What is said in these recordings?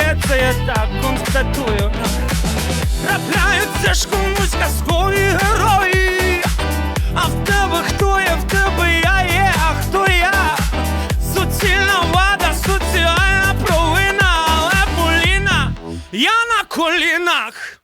дратує, це я так констатую. Трапляються ж комусь казкові герої. А в тебе хто є, в тебе я є, а хто я? Суцільна вада, соціальна провина, але Поліна, я на колінах.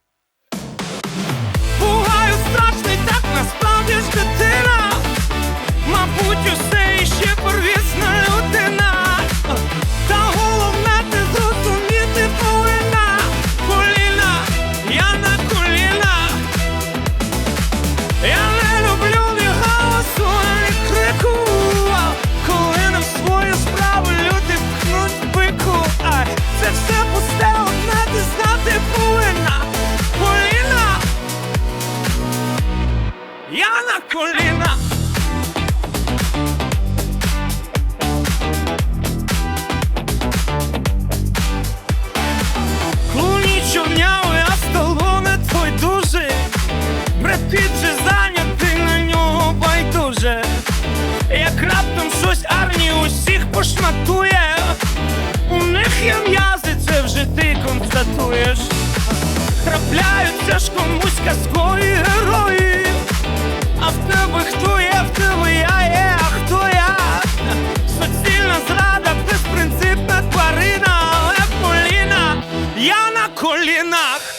Пошматує. У них є м'язи, це вже ти констатуєш. Трапляються ж комусь казкові герої. А в тебе хто є, в тебе я є, а хто я? Суцільна зрада, безпринципна тварина, але Поліна, я на колінах.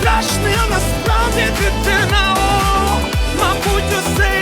страшний, насправді дитина, О, мабуть, усе.